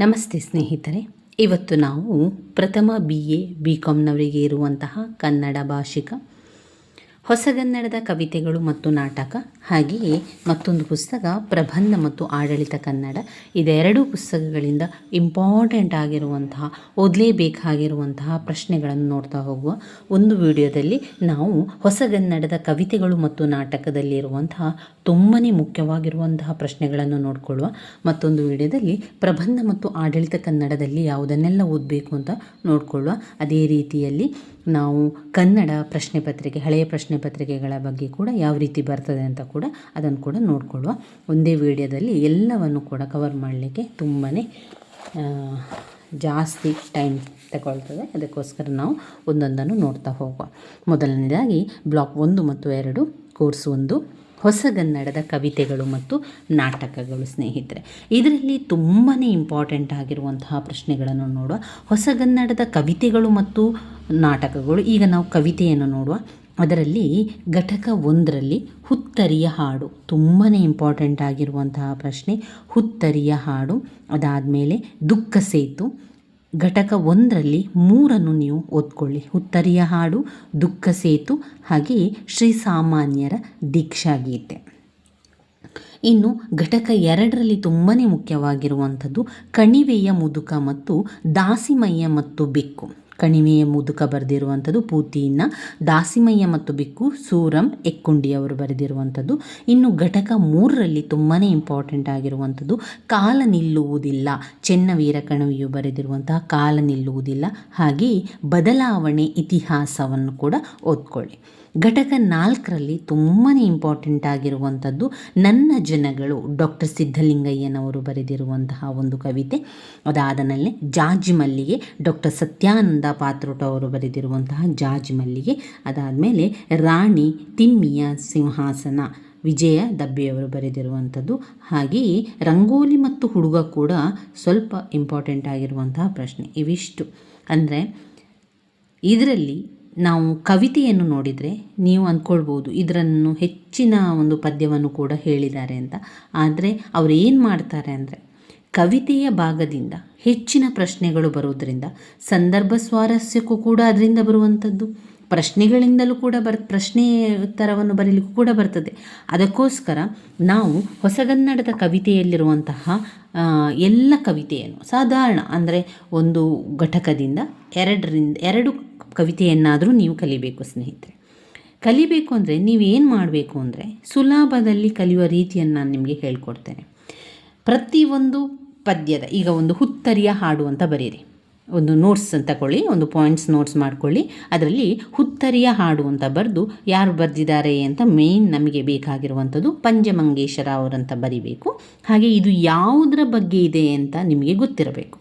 ನಮಸ್ತೆ ಸ್ನೇಹಿತರೆ ಇವತ್ತು ನಾವು ಪ್ರಥಮ ಬಿ ಎ ಬಿ ಕಾಮ್ನವರಿಗೆ ಇರುವಂತಹ ಕನ್ನಡ ಭಾಷಿಕ ಹೊಸಗನ್ನಡದ ಕವಿತೆಗಳು ಮತ್ತು ನಾಟಕ, ಹಾಗೆಯೇ ಮತ್ತೊಂದು ಪುಸ್ತಕ, ಪ್ರಬಂಧ ಮತ್ತು ಆಡಳಿತ ಕನ್ನಡ. ಇದೆರಡೂ ಪುಸ್ತಕಗಳಿಂದ ಇಂಪಾರ್ಟೆಂಟ್ ಆಗಿರುವಂತಹ, ಓದಲೇಬೇಕಾಗಿರುವಂತಹ ಪ್ರಶ್ನೆಗಳನ್ನು ನೋಡ್ತಾ ಹೋಗುವ ಒಂದು ವಿಡಿಯೋದಲ್ಲಿ ನಾವು ಹೊಸಗನ್ನಡದ ಕವಿತೆಗಳು ಮತ್ತು ನಾಟಕದಲ್ಲಿರುವಂತಹ ತುಂಬಾ ಮುಖ್ಯವಾಗಿರುವಂತಹ ಪ್ರಶ್ನೆಗಳನ್ನು ನೋಡಿಕೊಳ್ಳುವ ಮತ್ತೊಂದು ವಿಡಿಯೋದಲ್ಲಿ ಪ್ರಬಂಧ ಮತ್ತು ಆಡಳಿತ ಕನ್ನಡದಲ್ಲಿ ಯಾವುದನ್ನೆಲ್ಲ ಓದಬೇಕು ಅಂತ ನೋಡಿಕೊಳ್ಳುವ. ಅದೇ ರೀತಿಯಲ್ಲಿ ನಾವು ಕನ್ನಡ ಪ್ರಶ್ನೆ ಪತ್ರಿಕೆ, ಹಳೆಯ ಪ್ರಶ್ನೆ ಪತ್ರಿಕೆಗಳ ಬಗ್ಗೆ ಕೂಡ ಯಾವ ರೀತಿ ಬರ್ತದೆ ಅಂತ ಕೂಡ ಅದನ್ನು ಕೂಡ ನೋಡಿಕೊಳ್ಳುವ ಒಂದೇ ವಿಡಿಯೋದಲ್ಲಿ ಎಲ್ಲವನ್ನು ಕೂಡ ಕವರ್ ಮಾಡಲಿಕ್ಕೆ ತುಂಬಾ ಜಾಸ್ತಿ ಟೈಮ್ ತಗೊಳ್ತದೆ. ಅದಕ್ಕೋಸ್ಕರ ನಾವು ಒಂದೊಂದನ್ನು ನೋಡ್ತಾ ಹೋಗುವ. ಮೊದಲನೇದಾಗಿ ಬ್ಲಾಕ್ ಒಂದು ಮತ್ತು ಎರಡು ಕೋರ್ಸ್ ಒಂದು ಹೊಸಗನ್ನಡದ ಕವಿತೆಗಳು ಮತ್ತು ನಾಟಕಗಳು ಸ್ನೇಹಿತರೆ. ಇದರಲ್ಲಿ ತುಂಬಾ ಇಂಪಾರ್ಟೆಂಟ್ ಆಗಿರುವಂತಹ ಪ್ರಶ್ನೆಗಳನ್ನು ನೋಡುವ ಹೊಸಗನ್ನಡದ ಕವಿತೆಗಳು ಮತ್ತು ನಾಟಕಗಳು. ಈಗ ನಾವು ಕವಿತೆಯನ್ನು ನೋಡುವ. ಅದರಲ್ಲಿ ಘಟಕ ಒಂದರಲ್ಲಿ ಹುತ್ತರಿಯ ಹಾಡು. ತುಂಬಾ ಇಂಪಾರ್ಟೆಂಟ್ ಆಗಿರುವಂತಹ ಪ್ರಶ್ನೆ. ಹುತ್ತರಿಯ ಹಾಡು, ಅದಾದಮೇಲೆ ದುಃಖ ಸೇತು. ಘಟಕ ಒಂದರಲ್ಲಿ ಮೂರನ್ನು ನೀವು ಓದ್ಕೊಳ್ಳಿ. ಹುತ್ತರಿಯ ಹಾಡು, ದುಃಖ ಸೇತು, ಹಾಗೆ ಶ್ರೀ ಸಾಮಾನ್ಯರ ದೀಕ್ಷಾಗೀತೆ ಇನ್ನು ಘಟಕ ಎರಡರಲ್ಲಿ ತುಂಬಾ ಮುಖ್ಯವಾಗಿರುವಂಥದ್ದು ಕಣಿವೆಯ ಮುದುಕ ಮತ್ತು ದಾಸಿಮಯ್ಯ ಮತ್ತು ಬೆಕ್ಕು. ಕಣಿವೆಯ ಮುದುಕ ಬರೆದಿರುವಂಥದ್ದು ಪೂತಿಯನ್ನ ದಾಸಿಮಯ್ಯ ಮತ್ತು ಬಿಕ್ಕು ಸೂರಂ ಎಕ್ಕುಂಡಿ ಅವರು ಬರೆದಿರುವಂಥದ್ದು. ಇನ್ನು ಘಟಕ ಮೂರರಲ್ಲಿ ತುಂಬಾ ಇಂಪಾರ್ಟೆಂಟ್ ಆಗಿರುವಂಥದ್ದು, ಕಾಲ ನಿಲ್ಲುವುದಿಲ್ಲ. ಚೆನ್ನವೀರ ಕಣವಿಯು ಬರೆದಿರುವಂತಹ ಕಾಲ ನಿಲ್ಲುವುದಿಲ್ಲ. ಹಾಗೆಯೇ ಬದಲಾವಣೆ ಇತಿಹಾಸವನ್ನು ಕೂಡ ಓದ್ಕೊಳ್ಳಿ. ಘಟಕ ನಾಲ್ಕರಲ್ಲಿ ತುಂಬಾ ಇಂಪಾರ್ಟೆಂಟ್ ಆಗಿರುವಂಥದ್ದು ನನ್ನ ಜನಗಳು ಡಾಕ್ಟರ್ ಸಿದ್ಧಲಿಂಗಯ್ಯನವರು ಬರೆದಿರುವಂತಹ ಒಂದು ಕವಿತೆ. ಅದಾದ ಮೇಲೆ ಜಾಜಿ ಮಲ್ಲಿಗೆ ಡಾಕ್ಟರ್ ಸತ್ಯಾನಂದ ಪಾತ್ರೋಟ ಅವರು ಬರೆದಿರುವಂತಹ ಜಾಜಿ ಮಲ್ಲಿಗೆ ಅದಾದಮೇಲೆ ರಾಣಿ ತಿಮ್ಮಿಯ ಸಿಂಹಾಸನ ವಿಜಯ ದಬ್ಬೆಯವರು ಬರೆದಿರುವಂಥದ್ದು. ಹಾಗೆಯೇ ರಂಗೋಲಿ ಮತ್ತು ಹುಡುಗ ಕೂಡ ಸ್ವಲ್ಪ ಇಂಪಾರ್ಟೆಂಟ್ ಆಗಿರುವಂತಹ ಪ್ರಶ್ನೆ. ಇವಿಷ್ಟು. ಅಂದರೆ ಇದರಲ್ಲಿ ನಾವು ಕವಿತೆಯನ್ನು ನೋಡಿದರೆ ನೀವು ಅಂದ್ಕೊಳ್ಬೋದು ಇದರನ್ನು ಹೆಚ್ಚಿನ ಒಂದು ಪದ್ಯವನ್ನು ಕೂಡ ಹೇಳಿದ್ದಾರೆ ಅಂತ. ಆದರೆ ಅವರು ಏನು ಮಾಡ್ತಾರೆ ಅಂದರೆ ಕವಿತೆಯ ಭಾಗದಿಂದ ಹೆಚ್ಚಿನ ಪ್ರಶ್ನೆಗಳು ಬರುವುದರಿಂದ ಸಂದರ್ಭ ಸ್ವಾರಸ್ಯಕ್ಕೂ ಕೂಡ ಅದರಿಂದ ಬರುವಂಥದ್ದು. ಪ್ರಶ್ನೆಗಳಿಂದಲೂ ಕೂಡ ಬರ್, ಪ್ರಶ್ನೆ ಉತ್ತರವನ್ನು ಬರೀಲಿಕ್ಕೂ ಕೂಡ ಬರ್ತದೆ. ಅದಕ್ಕೋಸ್ಕರ ನಾವು ಹೊಸಗನ್ನಡದ ಕವಿತೆಯಲ್ಲಿರುವಂತಹ ಎಲ್ಲ ಕವಿತೆಯನ್ನು, ಸಾಧಾರಣ ಅಂದರೆ ಒಂದು ಘಟಕದಿಂದ ಎರಡರಿಂದ, ಎರಡು ಕವಿತೆಯನ್ನಾದರೂ ನೀವು ಕಲಿಬೇಕು ಸ್ನೇಹಿತರೆ. ಕಲಿಬೇಕು ಅಂದರೆ ನೀವೇನು ಮಾಡಬೇಕು ಅಂದರೆ ಸುಲಭದಲ್ಲಿ ಕಲಿಯುವ ರೀತಿಯನ್ನು ನಾನು ನಿಮಗೆ ಹೇಳ್ಕೊಡ್ತೇನೆ. ಪ್ರತಿಯೊಂದು ಪದ್ಯದ, ಈಗ ಒಂದು ಹುತ್ತರಿಯ ಹಾಡು ಅಂತ ಬರೀರಿ. ಒಂದು ನೋಟ್ಸ್ ತಗೊಳ್ಳಿ ಒಂದು ಪಾಯಿಂಟ್ಸ್ ನೋಟ್ಸ್ ಮಾಡ್ಕೊಳ್ಳಿ. ಅದರಲ್ಲಿ ಹುತ್ತರಿಯ ಹಾಡು ಅಂತ ಬರೆದು ಯಾರು ಬರೆದಿದ್ದಾರೆ ಅಂತ ಮೇಯ್ನ್ ನಮಗೆ ಬೇಕಾಗಿರುವಂಥದ್ದು ಪಂಜಮಂಗೇಶ್ವರ ಅವರಂತ ಬರಿಬೇಕು. ಹಾಗೆ ಇದು ಯಾವುದರ ಬಗ್ಗೆ ಇದೆ ಅಂತ ನಿಮಗೆ ಗೊತ್ತಿರಬೇಕು.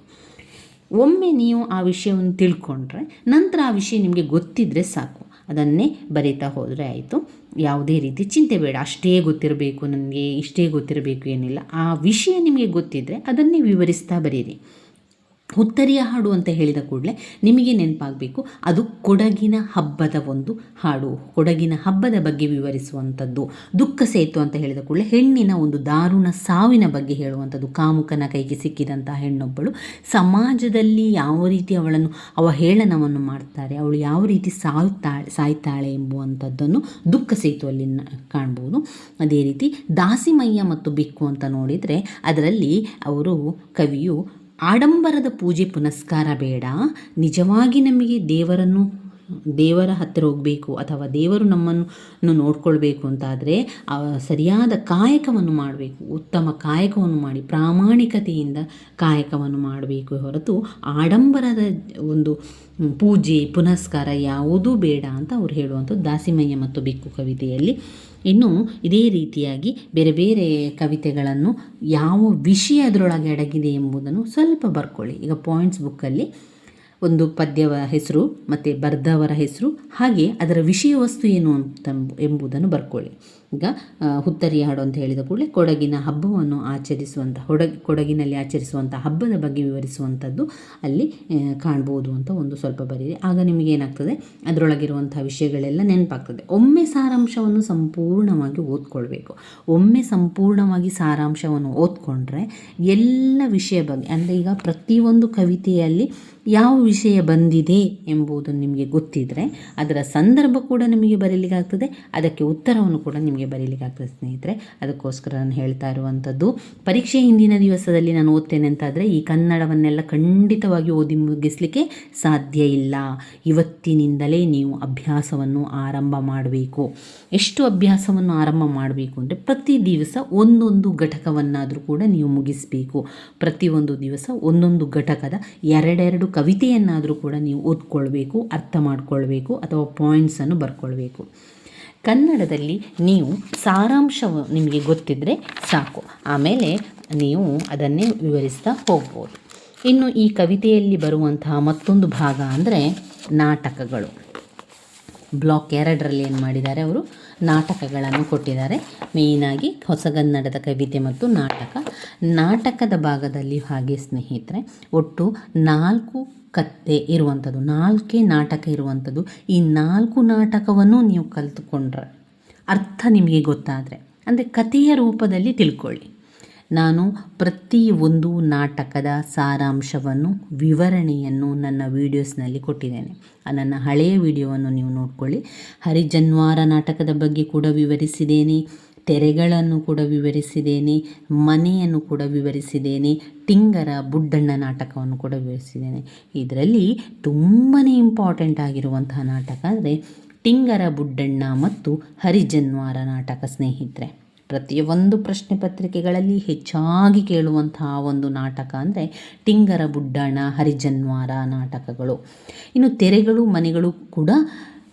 ಒಮ್ಮೆ ನೀವು ಆ ವಿಷಯವನ್ನು ತಿಳ್ಕೊಂಡ್ರೆ, ನಂತರ ಆ ವಿಷಯ ನಿಮಗೆ ಗೊತ್ತಿದ್ದರೆ ಸಾಕು. ಅದನ್ನೇ ಬರೀತಾ ಹೋದರೆ ಆಯಿತು. ಯಾವುದೇ ರೀತಿ ಚಿಂತೆ ಬೇಡ, ಅಷ್ಟೇ ಗೊತ್ತಿರಬೇಕು, ನನಗೆ ಇಷ್ಟೇ ಗೊತ್ತಿರಬೇಕು ಏನಿಲ್ಲ. ಆ ವಿಷಯ ನಿಮಗೆ ಗೊತ್ತಿದ್ದರೆ ಅದನ್ನೇ ವಿವರಿಸ್ತಾ ಬರೀರಿ. ಉತ್ತರಿಯ ಹಾಡು ಅಂತ ಹೇಳಿದ ಕೂಡಲೇ ನಿಮಗೆ ನೆನಪಾಗಬೇಕು, ಅದು ಕೊಡಗಿನ ಹಬ್ಬದ ಒಂದು ಹಾಡು. ಕೊಡಗಿನ ಹಬ್ಬದ ಬಗ್ಗೆ ವಿವರಿಸುವಂಥದ್ದು, ದುಃಖ ಸೇತು ಅಂತ ಹೇಳಿದ ಕೂಡಲೇ ಹೆಣ್ಣಿನ ಒಂದು ದಾರುಣ ಸಾವಿನ ಬಗ್ಗೆ ಹೇಳುವಂಥದ್ದು, ಕಾಮುಕನ ಕೈಗೆ ಸಿಕ್ಕಿದಂತಹ ಹೆಣ್ಣೊಬ್ಬಳು ಸಮಾಜದಲ್ಲಿ ಯಾವ ರೀತಿ ಅವಳನ್ನು ಅವಹೇಳನವನ್ನು ಮಾಡ್ತಾರೆ, ಅವಳು ಯಾವ ರೀತಿ ಸಾಯ್ತಾಳೆ ಸಾಯ್ತಾಳೆ ಎಂಬುವಂಥದ್ದನ್ನು ದುಃಖ ಸೇತುವಲ್ಲಿ ಕಾಣ್ಬೋದು. ಅದೇ ರೀತಿ ದಾಸಿಮಯ್ಯ ಮತ್ತು ಬಿಕ್ಕು ಅಂತ ನೋಡಿದರೆ, ಅದರಲ್ಲಿ ಅವರು ಕವಿಯು ಆಡಂಬರದ ಪೂಜೆ ಪುನಸ್ಕಾರ ಬೇಡ. ನಿಜವಾಗಿ ನಮಗೆ ದೇವರನ್ನು, ದೇವರ ಹತ್ತಿರ ಹೋಗಬೇಕು ಅಥವಾ ದೇವರು ನಮ್ಮನ್ನು ನೋಡ್ಕೊಳ್ಬೇಕು ಅಂತಾದರೆ ಸರಿಯಾದ ಕಾಯಕವನ್ನು ಮಾಡಬೇಕು. ಉತ್ತಮ ಕಾಯಕವನ್ನು ಮಾಡಿ, ಪ್ರಾಮಾಣಿಕತೆಯಿಂದ ಕಾಯಕವನ್ನು ಮಾಡಬೇಕು ಹೊರತು ಆಡಂಬರದ ಒಂದು ಪೂಜೆ, ಪುನಸ್ಕಾರ ಯಾವುದೂ ಬೇಡ ಅಂತ ಅವ್ರು ಹೇಳುವಂಥದ್ದು ದಾಸಿಮಯ್ಯ ಮತ್ತು ಬಿಕ್ಕು ಕವಿತೆಯಲ್ಲಿ. ಇನ್ನು ಇದೇ ರೀತಿಯಾಗಿ ಬೇರೆ ಬೇರೆ ಕವಿತೆಗಳನ್ನು ಯಾವ ವಿಷಯ ಅದರೊಳಗೆ ಅಡಗಿದೆ ಎಂಬುದನ್ನು ಸ್ವಲ್ಪ ಬರ್ಕೊಳ್ಳಿ. ಈಗ ಪಾಯಿಂಟ್ಸ್ ಬುಕ್ಕಲ್ಲಿ ಒಂದು ಪದ್ಯವ ಹೆಸರು ಮತ್ತು ಬರ್ದವರ ಹೆಸರು ಹಾಗೆ ಅದರ ವಿಷಯ ವಸ್ತು ಏನು ಅಂತ ಎಂಬುದನ್ನು ಬರ್ಕೊಳ್ಳಿ. ಈಗ ಹುತ್ತರಿ ಹಾಡು ಅಂತ ಹೇಳಿದ ಕೂಡಲೇ ಕೊಡಗಿನ ಹಬ್ಬವನ್ನು ಆಚರಿಸುವಂಥ ಹೊಡ, ಕೊಡಗಿನಲ್ಲಿ ಆಚರಿಸುವಂಥ ಹಬ್ಬದ ಬಗ್ಗೆ ವಿವರಿಸುವಂಥದ್ದು ಅಲ್ಲಿ ಕಾಣ್ಬೋದು ಅಂತ ಒಂದು ಸ್ವಲ್ಪ ಬರೀರಿ. ಆಗ ನಿಮಗೆ ಏನಾಗ್ತದೆ? ಅದರೊಳಗಿರುವಂಥ ವಿಷಯಗಳೆಲ್ಲ ನೆನಪಾಗ್ತದೆ. ಒಮ್ಮೆ ಸಾರಾಂಶವನ್ನು ಸಂಪೂರ್ಣವಾಗಿ ಓದ್ಕೊಳ್ಬೇಕು. ಒಮ್ಮೆ ಸಂಪೂರ್ಣವಾಗಿ ಸಾರಾಂಶವನ್ನು ಓದ್ಕೊಂಡ್ರೆ ಎಲ್ಲ ವಿಷಯ ಬಗ್ಗೆ, ಅಂದರೆ ಈಗ ಪ್ರತಿಯೊಂದು ಕವಿತೆಯಲ್ಲಿ ಯಾವ ವಿಷಯ ಬಂದಿದೆ ಎಂಬುದು ನಿಮಗೆ ಗೊತ್ತಿದ್ದರೆ ಅದರ ಸಂದರ್ಭ ಕೂಡ ನಿಮಗೆ ಬರೀಲಿಕ್ಕೆ ಆಗ್ತದೆ, ಅದಕ್ಕೆ ಉತ್ತರವನ್ನು ಕೂಡ ನಿಮಗೆ ಬರೀಲಿಕ್ಕೆ ಆಗ್ತದೆ ಸ್ನೇಹಿತರೆ. ಅದಕ್ಕೋಸ್ಕರ ನಾನು ಹೇಳ್ತಾ ಇರುವಂಥದ್ದು, ಪರೀಕ್ಷೆ ಹಿಂದಿನ ದಿವಸದಲ್ಲಿ ನಾನು ಓದ್ತೇನೆ ಅಂತಾದರೆ ಈ ಕನ್ನಡವನ್ನೆಲ್ಲ ಖಂಡಿತವಾಗಿ ಓದಿ ಮುಗಿಸ್ಲಿಕ್ಕೆ ಸಾಧ್ಯ ಇಲ್ಲ. ಇವತ್ತಿನಿಂದಲೇ ನೀವು ಅಭ್ಯಾಸವನ್ನು ಆರಂಭ ಮಾಡಬೇಕು. ಎಷ್ಟು ಅಭ್ಯಾಸವನ್ನು ಆರಂಭ ಮಾಡಬೇಕು ಅಂದರೆ ಪ್ರತಿ ದಿವಸ ಒಂದೊಂದು ಘಟಕವನ್ನಾದರೂ ಕೂಡ ನೀವು ಮುಗಿಸಬೇಕು. ಪ್ರತಿಯೊಂದು ದಿವಸ ಒಂದೊಂದು ಘಟಕದ ಎರಡೆರಡು ಕವಿತೆಯನ್ನಾದರೂ ಕೂಡ ನೀವು ಓದ್ಕೊಳ್ಬೇಕು, ಅರ್ಥ ಮಾಡ್ಕೊಳ್ಬೇಕು ಅಥವಾ ಪಾಯಿಂಟ್ಸನ್ನು ಬರ್ಕೊಳ್ಬೇಕು. ಕನ್ನಡದಲ್ಲಿ ನೀವು ಸಾರಾಂಶ ನಿಮಗೆ ಗೊತ್ತಿದ್ದರೆ ಸಾಕು. ಆಮೇಲೆ ನೀವು ಅದನ್ನೇ ವಿವರಿಸ್ತಾ ಹೋಗ್ಬೋದು. ಇನ್ನು ಈ ಕವಿತೆಯಲ್ಲಿ ಬರುವಂತಹ ಮತ್ತೊಂದು ಭಾಗ ಅಂದರೆ ನಾಟಕಗಳು. ಬ್ಲಾಕ್ ಎರಡರಲ್ಲಿ ಏನು ಮಾಡಿದ್ದಾರೆ ಅವರು? ನಾಟಕಗಳನ್ನು ಕೊಟ್ಟಿದ್ದಾರೆ. ಮೇಯ್ನಾಗಿ ಹೊಸಗನ್ನಡದ ಕವಿತೆ ಮತ್ತು ನಾಟಕ. ನಾಟಕದ ಭಾಗದಲ್ಲಿ ಹಾಗೆ ಸ್ನೇಹಿತರೆ, ಒಟ್ಟು ನಾಲ್ಕು ಕತ್ತೆ ಇರುವಂಥದ್ದು, ನಾಲ್ಕೇ ನಾಟಕ ಇರುವಂಥದ್ದು. ಈ ನಾಲ್ಕು ನಾಟಕವನ್ನು ನೀವು ಕಲಿತುಕೊಂಡ್ರೆ ಅರ್ಥ ನಿಮಗೆ ಗೊತ್ತಾದರೆ. ಅಂದರೆ ಕಥೆಯ ರೂಪದಲ್ಲಿ ತಿಳ್ಕೊಳ್ಳಿ. ನಾನು ಪ್ರತಿ ಒಂದು ನಾಟಕದ ಸಾರಾಂಶವನ್ನು, ವಿವರಣೆಯನ್ನು ನನ್ನ ವೀಡಿಯೋಸ್ನಲ್ಲಿ ಕೊಟ್ಟಿದ್ದೇನೆ. ನನ್ನ ಹಳೆಯ ವಿಡಿಯೋವನ್ನು ನೀವು ನೋಡಿಕೊಳ್ಳಿ. ಹರಿಜನ್ವಾರ ನಾಟಕದ ಬಗ್ಗೆ ಕೂಡ ವಿವರಿಸಿದ್ದೇನೆ. ತೆರೆಗಳನ್ನು ಕೂಡ ವಿವರಿಸಿದ್ದೇನೆ. ಮನೆಯನ್ನು ಕೂಡ ವಿವರಿಸಿದ್ದೇನೆ. ಟಿಂಗರ, ಬುಡ್ಡಣ್ಣ ನಾಟಕವನ್ನು ಕೂಡ ವಿವರಿಸಿದ್ದೇನೆ. ಇದರಲ್ಲಿ ತುಂಬಾ ಇಂಪಾರ್ಟೆಂಟ್ ಆಗಿರುವಂತಹ ನಾಟಕ ಅಂದರೆ, ಟಿಂಗರ, ಬುಡ್ಡಣ್ಣ ಮತ್ತು ಹರಿಜನ್ವಾರ ನಾಟಕ ಸ್ನೇಹಿತರೆ. ಪ್ರತಿಯೊಂದು ಪ್ರಶ್ನೆ ಪತ್ರಿಕೆಗಳಲ್ಲಿ ಹೆಚ್ಚಾಗಿ ಕೇಳುವಂತಹ ಒಂದು ನಾಟಕ ಅಂದರೆ ಟಿಂಗರ ಬುಡ್ಡಣ, ಹರಿಜನ್ವಾರ ನಾಟಕಗಳು. ಇನ್ನು ತೆರೆಗಳು, ಮನೆಗಳು ಕೂಡ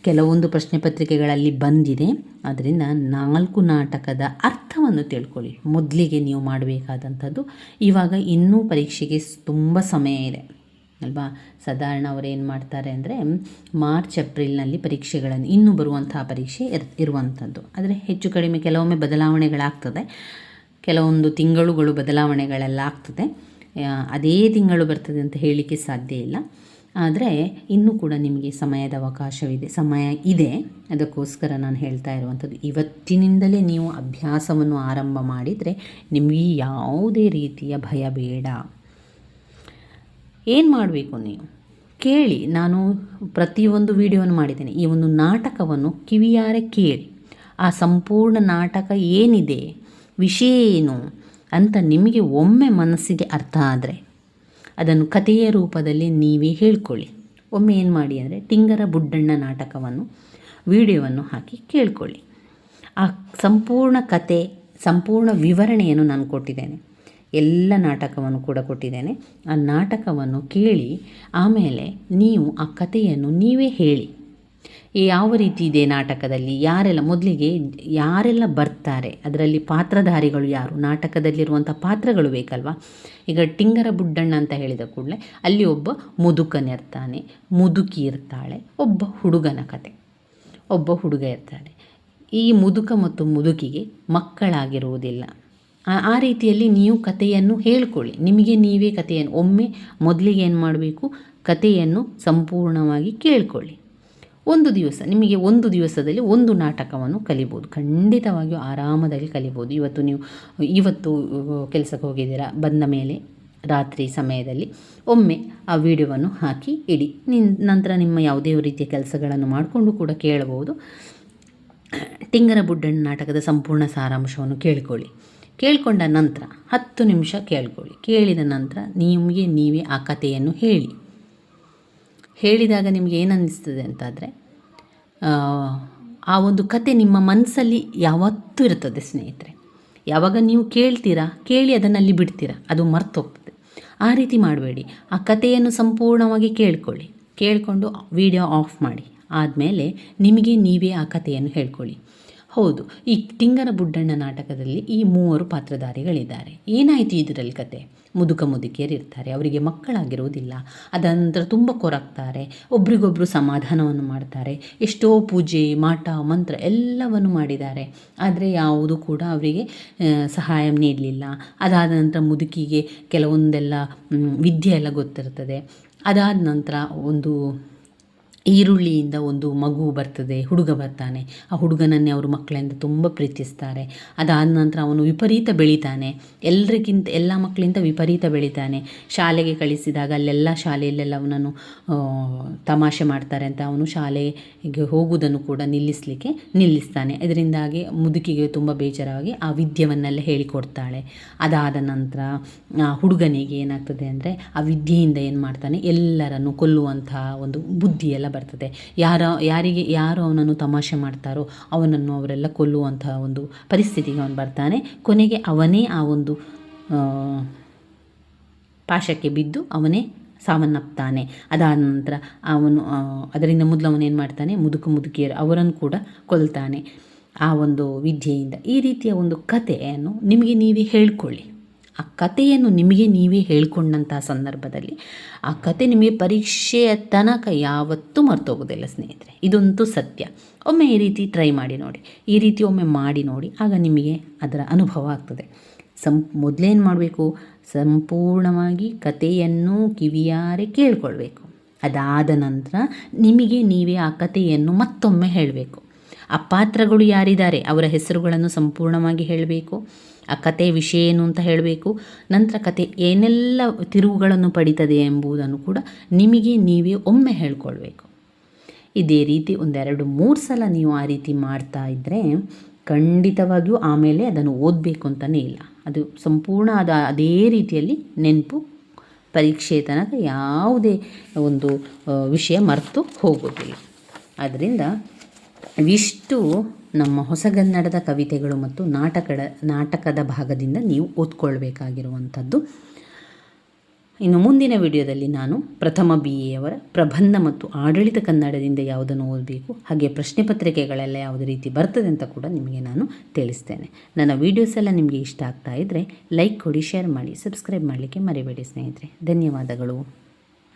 ಕೆಲವೊಂದು ಪ್ರಶ್ನೆ ಪತ್ರಿಕೆಗಳಲ್ಲಿ ಬಂದಿದೆ. ಅದರಿಂದ ನಾಲ್ಕು ನಾಟಕದ ಅರ್ಥವನ್ನು ತಿಳ್ಕೊಳ್ಳಿ. ಮೊದಲಿಗೆ ನೀವು ಮಾಡಬೇಕಾದಂಥದ್ದು. ಇವಾಗ ಇನ್ನೂ ಪರೀಕ್ಷೆಗೆ ತುಂಬ ಸಮಯ ಇದೆ. ಅಲ್ವಾ? ಸಾಧಾರಣ ಅವರು ಏನು ಮಾಡ್ತಾರೆ ಅಂದರೆ ಮಾರ್ಚ್, ಏಪ್ರಿಲ್ನಲ್ಲಿ ಪರೀಕ್ಷೆಗಳನ್ನು, ಇನ್ನೂ ಬರುವಂತಹ ಪರೀಕ್ಷೆ ಇರ್, ಇರುವಂಥದ್ದು. ಆದರೆ ಹೆಚ್ಚು ಕಡಿಮೆ ಕೆಲವೊಮ್ಮೆ ಬದಲಾವಣೆಗಳಾಗ್ತದೆ. ಕೆಲವೊಂದು ತಿಂಗಳುಗಳು ಬದಲಾವಣೆಗಳೆಲ್ಲ ಆಗ್ತದೆ. ಅದೇ ತಿಂಗಳು ಬರ್ತದೆ ಅಂತ ಹೇಳಲಿಕ್ಕೆ ಸಾಧ್ಯ ಇಲ್ಲ. ಆದರೆ ಇನ್ನೂ ಕೂಡ ನಿಮಗೆ ಸಮಯದ ಅವಕಾಶವಿದೆ, ಸಮಯ ಇದೆ. ಅದಕ್ಕೋಸ್ಕರ ನಾನು ಹೇಳ್ತಾ ಇರುವಂಥದ್ದು, ಇವತ್ತಿನಿಂದಲೇ ನೀವು ಅಭ್ಯಾಸವನ್ನು ಆರಂಭ ಮಾಡಿದರೆ ನಿಮಗೆ ಯಾವುದೇ ರೀತಿಯ ಭಯ ಬೇಡ. ಏನು ಮಾಡಬೇಕು ನೀವು? ಕೇಳಿ, ನಾನು ಪ್ರತಿಯೊಂದು ವಿಡಿಯೋವನ್ನು ಮಾಡಿದ್ದೇನೆ. ಈ ಒಂದು ನಾಟಕವನ್ನು ಕಿವಿಯಾರೆ ಕೇಳಿ. ಆ ಸಂಪೂರ್ಣ ನಾಟಕ ಏನಿದೆ ವಿಷಯ ಏನು ಅಂತ ನಿಮಗೆ ಒಮ್ಮೆ ಮನಸ್ಸಿಗೆ ಅರ್ಥ ಆದರೆ ಅದನ್ನು ಕಥೆಯ ರೂಪದಲ್ಲಿ ನೀವೇ ಹೇಳ್ಕೊಳ್ಳಿ. ಒಮ್ಮೆ ಏನು ಮಾಡಿ ಅಂದರೆ ಟಿಂಗರ ಬುಡ್ಡಣ್ಣ ನಾಟಕವನ್ನು, ವಿಡಿಯೋವನ್ನು ಹಾಕಿ ಕೇಳ್ಕೊಳ್ಳಿ. ಆ ಸಂಪೂರ್ಣ ಕತೆ, ಸಂಪೂರ್ಣ ವಿವರಣೆಯನ್ನು ನಾನು ಕೊಟ್ಟಿದ್ದೇನೆ. ಎಲ್ಲ ನಾಟಕವನ್ನು ಕೂಡ ಕೊಟ್ಟಿದ್ದೇನೆ. ಆ ನಾಟಕವನ್ನು ಕೇಳಿ ಆಮೇಲೆ ನೀವು ಆ ಕಥೆಯನ್ನು ನೀವೇ ಹೇಳಿ. ಯಾವ ರೀತಿ ಇದೆ ನಾಟಕದಲ್ಲಿ? ಯಾರೆಲ್ಲ ಮೊದಲಿಗೆ ಯಾರೆಲ್ಲ ಬರ್ತಾರೆ? ಅದರಲ್ಲಿ ಪಾತ್ರಧಾರಿಗಳು ಯಾರು? ನಾಟಕದಲ್ಲಿರುವಂಥ ಪಾತ್ರಗಳು ಬೇಕಲ್ವಾ? ಈಗ ಟಿಂಗರ ಬುಡ್ಡಣ್ಣ ಅಂತ ಹೇಳಿದ ಕೂಡಲೇ ಅಲ್ಲಿ ಒಬ್ಬ ಮುದುಕನಿರ್ತಾನೆ ಮುದುಕಿ ಇರ್ತಾಳೆ. ಒಬ್ಬ ಹುಡುಗನ ಕತೆ. ಒಬ್ಬ ಹುಡುಗ ಇರ್ತಾನೆ. ಈ ಮುದುಕ ಮತ್ತು ಮುದುಕಿಗೆ ಮಕ್ಕಳಾಗಿರುವುದಿಲ್ಲ. ಆ- ರೀತಿಯಲ್ಲಿ ನೀವು ಕಥೆಯನ್ನು ಹೇಳ್ಕೊಳ್ಳಿ. ನಿಮಗೆ ನೀವೇ ಕಥೆಯನ್ನು, ಒಮ್ಮೆ ಮೊದಲಿಗೆ ಏನು ಮಾಡಬೇಕು? ಕಥೆಯನ್ನು ಸಂಪೂರ್ಣವಾಗಿ ಕೇಳ್ಕೊಳ್ಳಿ. ಒಂದು ದಿವಸ, ನಿಮಗೆ ಒಂದು ದಿವಸದಲ್ಲಿ ಒಂದು ನಾಟಕವನ್ನು ಕಲಿಬೋದು. ಖಂಡಿತವಾಗಿಯೂ ಆರಾಮದಲ್ಲಿ ಕಲಿಬೋದು. ಇವತ್ತು ನೀವು, ಇವತ್ತು ಕೆಲಸಕ್ಕೆ ಹೋಗಿದ್ದೀರಾ? ಬಂದ ಮೇಲೆ ರಾತ್ರಿ ಸಮಯದಲ್ಲಿ ಒಮ್ಮೆ ಆ ವಿಡಿಯೋವನ್ನು ಹಾಕಿ ಇಡಿ. ನಿನ್, ನಂತರ ನಿಮ್ಮ ಯಾವುದೇ ರೀತಿಯ ಕೆಲಸಗಳನ್ನು ಮಾಡಿಕೊಂಡು ಕೂಡ ಕೇಳಬಹುದು. ಟಿಂಗರ ಬುಡ್ಡಣ್ಣ ನಾಟಕದ ಸಂಪೂರ್ಣ ಸಾರಾಂಶವನ್ನು ಕೇಳಿಕೊಳ್ಳಿ. ಕೇಳಿಕೊಂಡ ನಂತರ, ಹತ್ತು ನಿಮಿಷ ಕೇಳ್ಕೊಳ್ಳಿ. ಕೇಳಿದ ನಂತರ ನಿಮಗೆ ನೀವೇ ಆ ಕಥೆಯನ್ನು ಹೇಳಿ. ಹೇಳಿದಾಗ ನಿಮಗೆ ಏನನ್ನಿಸ್ತದೆ ಅಂತಾದರೆ, ಆ ಒಂದು ಕತೆ ನಿಮ್ಮ ಮನಸ್ಸಲ್ಲಿ ಯಾವತ್ತೂ ಇರ್ತದೆ ಸ್ನೇಹಿತರೆ. ಯಾವಾಗ ನೀವು ಕೇಳ್ತೀರಾ, ಕೇಳಿ ಅದನ್ನಲ್ಲಿ ಬಿಡ್ತೀರಾ, ಅದು ಮರ್ತೋಗ್ತದೆ. ಆ ರೀತಿ ಮಾಡಬೇಡಿ. ಆ ಕಥೆಯನ್ನು ಸಂಪೂರ್ಣವಾಗಿ ಕೇಳ್ಕೊಳ್ಳಿ. ಕೇಳಿಕೊಂಡು ವಿಡಿಯೋ ಆಫ್ ಮಾಡಿ. ಆದಮೇಲೆ ನಿಮಗೆ ನೀವೇ ಆ ಕಥೆಯನ್ನು ಹೇಳ್ಕೊಳ್ಳಿ. ಹೌದು, ಈ ಟಿಂಗನ ಬುಡ್ಡಣ್ಣ ನಾಟಕದಲ್ಲಿ ಈ ಮೂವರು ಪಾತ್ರಧಾರಿಗಳಿದ್ದಾರೆ. ಏನಾಯಿತು ಇದರಲ್ಲಿ ಕತೆ? ಮುದುಕ ಮುದುಕಿಯರಿರ್ತಾರೆ ಅವರಿಗೆ ಮಕ್ಕಳಾಗಿರುವುದಿಲ್ಲ. ಅದಂತರ ತುಂಬ ಕೊರಗ್ತಾರೆ ಒಬ್ರಿಗೊಬ್ಬರು ಸಮಾಧಾನವನ್ನು ಮಾಡ್ತಾರೆ, ಎಷ್ಟೋ ಪೂಜೆ, ಮಾಟ, ಮಂತ್ರ ಎಲ್ಲವನ್ನು ಮಾಡಿದ್ದಾರೆ. ಆದರೆ ಯಾವುದು ಕೂಡ ಅವರಿಗೆ ಸಹಾಯ ನೀಡಲಿಲ್ಲ ಅದಾದ ನಂತರ ಮುದುಕಿಗೆ ಕೆಲವೊಂದೆಲ್ಲ ವಿದ್ಯೆ ಎಲ್ಲ ಗೊತ್ತಿರ್ತದೆ. ಅದಾದ ನಂತರ ಒಂದು ಈರುಳ್ಳಿಯಿಂದ ಒಂದು ಮಗು ಬರ್ತದೆ, ಹುಡುಗ ಬರ್ತಾನೆ. ಆ ಹುಡುಗನನ್ನೇ ಅವರು ಮಕ್ಕಳಿಂದ ತುಂಬ ಪ್ರೀತಿಸ್ತಾರೆ. ಅದಾದ ನಂತರ ಅವನು ವಿಪರೀತ ಬೆಳಿತಾನೆ. ಎಲ್ಲರಿಗಿಂತ ಎಲ್ಲ ಮಕ್ಕಳಿಂದ ವಿಪರೀತ ಬೆಳಿತಾನೆ. ಶಾಲೆಗೆ ಕಳಿಸಿದಾಗ ಅಲ್ಲೆಲ್ಲ ಶಾಲೆಯಲ್ಲೆಲ್ಲ ಅವನನ್ನು ತಮಾಷೆ ಮಾಡ್ತಾರೆ ಅಂತ ಅವನು ಶಾಲೆಗೆ ಹೋಗುವುದನ್ನು ಕೂಡ ನಿಲ್ಲಿಸಲಿಕ್ಕೆ ನಿಲ್ಲಿಸ್ತಾನೆ. ಇದರಿಂದಾಗಿ ಮುದುಕಿಗೆ ತುಂಬ ಬೇಜಾರಾಗಿ ಆ ವಿದ್ಯವನ್ನೆಲ್ಲ ಹೇಳಿಕೊಡ್ತಾಳೆ. ಅದಾದ ನಂತರ ಆ ಹುಡುಗನಿಗೆ ಏನಾಗ್ತದೆ ಅಂದರೆ ಆ ವಿದ್ಯೆಯಿಂದ ಏನು ಮಾಡ್ತಾನೆ? ಎಲ್ಲರನ್ನು ಕೊಲ್ಲುವಂತಹ ಒಂದು ಬುದ್ಧಿ ಎಲ್ಲ ಬರ್ತದೆ. ಯಾರ, ಯಾರಿಗೆ, ಯಾರು ಅವನನ್ನು ತಮಾಷೆ ಮಾಡ್ತಾರೋ ಅವನನ್ನು ಅವರೆಲ್ಲ ಕೊಲ್ಲುವಂತಹ ಒಂದು ಪರಿಸ್ಥಿತಿಗೆ ಅವನು ಬರ್ತಾನೆ. ಕೊನೆಗೆ ಅವನೇ ಆ ಒಂದು ಪಾಶಕ್ಕೆ ಬಿದ್ದು ಅವನೇ ಸಾವನ್ನಪ್ತಾನೆ. ಅದಾದ ನಂತರ ಅವನು ಅದರಿಂದ ಮೊದಲು ಅವನೇನು ಮಾಡ್ತಾನೆ? ಮುದುಕು ಮುದುಕಿಯರು ಅವರನ್ನು ಕೂಡ ಕೊಲ್ತಾನೆ. ಆ ಒಂದು ವಿದ್ಯೆಯಿಂದ. ಈ ರೀತಿಯ ಒಂದು ಕಥೆಯನ್ನು ನಿಮಗೆ ನೀವೇ ಹೇಳ್ಕೊಳ್ಳಿ. ಆ ಕಥೆಯನ್ನು ನಿಮಗೆ ನೀವೇ ಹೇಳ್ಕೊಂಡಂತಹ ಸಂದರ್ಭದಲ್ಲಿ ಆ ಕತೆ ನಿಮಗೆ ಪರೀಕ್ಷೆಯ ತನಕ ಯಾವತ್ತೂ ಮರ್ತೋಗೋದಿಲ್ಲ ಸ್ನೇಹಿತರೆ. ಇದಂತೂ ಸತ್ಯ. ಒಮ್ಮೆ ಈ ರೀತಿ ಟ್ರೈ ಮಾಡಿ ನೋಡಿ. ಈ ರೀತಿ ಒಮ್ಮೆ ಮಾಡಿ ನೋಡಿ, ಆಗ ನಿಮಗೆ ಅದರ ಅನುಭವ ಆಗ್ತದೆ. ಸಂ, ಮೊದಲೇನು ಮಾಡಬೇಕು? ಸಂಪೂರ್ಣವಾಗಿ ಕಥೆಯನ್ನು ಕಿವಿಯಾರೆ ಕೇಳ್ಕೊಳ್ಬೇಕು. ಅದಾದ ನಂತರ ನಿಮಗೆ ನೀವೇ ಆ ಕಥೆಯನ್ನು ಮತ್ತೊಮ್ಮೆ ಹೇಳಬೇಕು. ಆ ಪಾತ್ರಗಳು ಯಾರಿದ್ದಾರೆ? ಅವರ ಹೆಸರುಗಳನ್ನು ಸಂಪೂರ್ಣವಾಗಿ ಹೇಳಬೇಕು. ಆ ಕತೆ ವಿಷಯ ಏನು ಅಂತ ಹೇಳಬೇಕು. ನಂತರ ಕತೆ ಏನೆಲ್ಲ ತಿರುವುಗಳನ್ನು ಪಡಿತದೆ ಎಂಬುದನ್ನು ಕೂಡ ನಿಮಗೆ ನೀವೇ ಒಮ್ಮೆ ಹೇಳ್ಕೊಳ್ಬೇಕು. ಇದೇ ರೀತಿ ಒಂದೆರಡು ಮೂರು ಸಲ ನೀವು ಆ ರೀತಿ ಮಾಡ್ತಾ ಇದ್ದರೆ ಖಂಡಿತವಾಗಿಯೂ ಆಮೇಲೆ ಅದನ್ನು ಓದಬೇಕು ಅಂತಲೇ ಇಲ್ಲ. ಅದು ಸಂಪೂರ್ಣ ಅದು ಅದೇ ರೀತಿಯಲ್ಲಿ ನೆನಪು, ಪರೀಕ್ಷೆ ತನಕ ಯಾವುದೇ ಒಂದು ವಿಷಯ ಮರೆತು ಹೋಗೋದಿಲ್ಲ. ಆದ್ದರಿಂದ ಇವಿಷ್ಟು ನಮ್ಮ ಹೊಸಗನ್ನಡದ ಕವಿತೆಗಳು ಮತ್ತು ನಾಟಕದ ನಾಟಕದ ಭಾಗದಿಂದ ನೀವು ಓದ್ಕೊಳ್ಬೇಕಾಗಿರುವಂಥದ್ದು. ಇನ್ನು ಮುಂದಿನ ವಿಡಿಯೋದಲ್ಲಿ ನಾನು ಪ್ರಥಮ ಬಿ ಎಯವರ ಪ್ರಬಂಧ ಮತ್ತು ಆಡಳಿತ ಕನ್ನಡದಿಂದ ಯಾವುದನ್ನು ಓದಬೇಕು, ಹಾಗೆ ಪ್ರಶ್ನೆ ಪತ್ರಿಕೆಗಳೆಲ್ಲ ಯಾವುದೇ ರೀತಿ ಬರ್ತದೆ ಅಂತ ಕೂಡ ನಿಮಗೆ ನಾನು ತಿಳಿಸ್ತೇನೆ. ನನ್ನ ವೀಡಿಯೋಸ್ ಎಲ್ಲ ನಿಮಗೆ ಇಷ್ಟ ಆಗ್ತಾ ಇದ್ದರೆ ಲೈಕ್ ಕೊಡಿ, ಶೇರ್ ಮಾಡಿ, ಸಬ್ಸ್ಕ್ರೈಬ್ ಮಾಡಲಿಕ್ಕೆ ಮರಿಬೇಡಿ ಸ್ನೇಹಿತರೆ. ಧನ್ಯವಾದಗಳು.